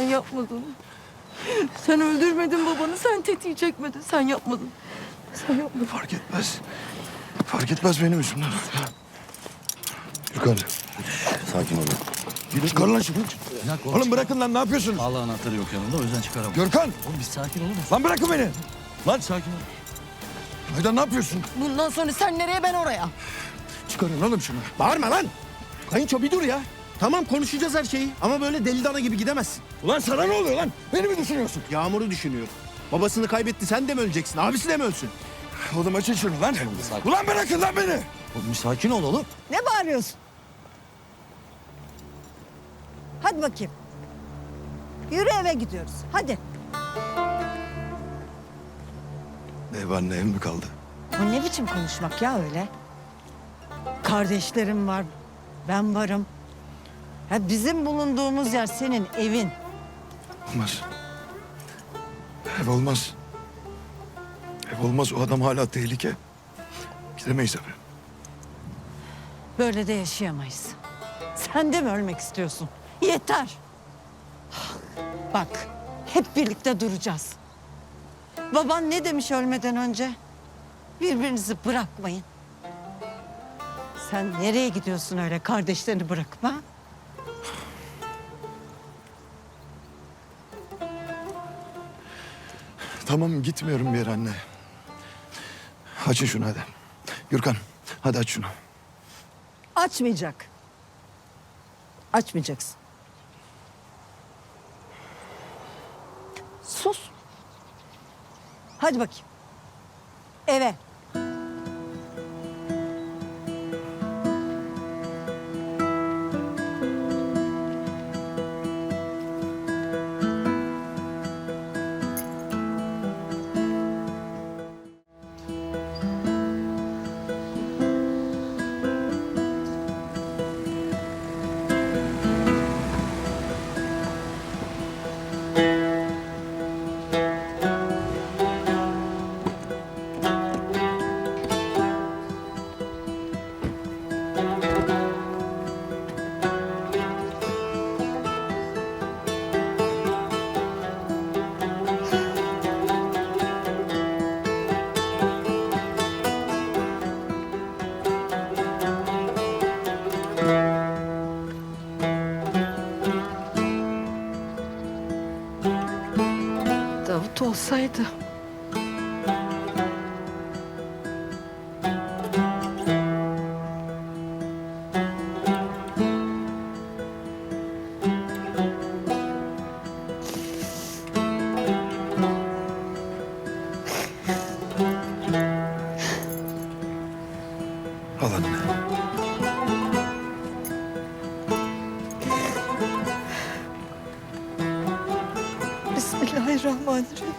Sen yapmadın. Sen öldürmedin babanı. Sen tetiği çekmedin. Sen yapmadın. Sen yapmadın. Fark etmez. Fark etmez benim yüzümden. Yukarı. Sakin olun. Çıkar lan şunu. Oğlum bırakın lan ne yapıyorsunuz? Vallahi anahtarı yok yanında o yüzden çıkaramam. Görkan Oğlum biz sakin olun. lan bırakın beni. Lan sakin ol. Aydan ne yapıyorsun? Bundan sonra sen nereye ben oraya. Çıkarın oğlum şunu. Bağırma lan. Kayınço bir dur ya. Tamam konuşacağız her şeyi ama böyle deli dana gibi gidemezsin. Ulan sana ne oluyor lan? Beni mi düşünüyorsun? Yağmur'u düşünüyor. Babasını kaybetti sen de mi öleceksin? Abisi de mi ölsün? Oğlum açın şunu lan. Ulan bırakın lan beni. Oğlum sakin ol oğlum. Ne bağırıyorsun? Hadi bakayım. Yürü eve gidiyoruz. Hadi. Ev anne ev mi kaldı? Bu ne biçim konuşmak ya öyle? Kardeşlerim var. Ben varım. Ha bizim bulunduğumuz yer senin evin. Olmaz. Ev olmaz. Ev olmaz. O adam hala tehlike. Gidemeyiz eve. Böyle de yaşayamayız. Sen de mi ölmek istiyorsun? Yeter. Bak, hep birlikte duracağız. Baban ne demiş ölmeden önce? Birbirinizi bırakmayın. Sen nereye gidiyorsun öyle kardeşlerini bırakma? Tamam gitmiyorum bir anne. Açın şunu hadi. Gürkan hadi aç şunu. Açmayacak. Açmayacaksın. Sus. Hadi bakayım. Eve. Olsaydı. Al anne. Bismillahirrahmanirrahim.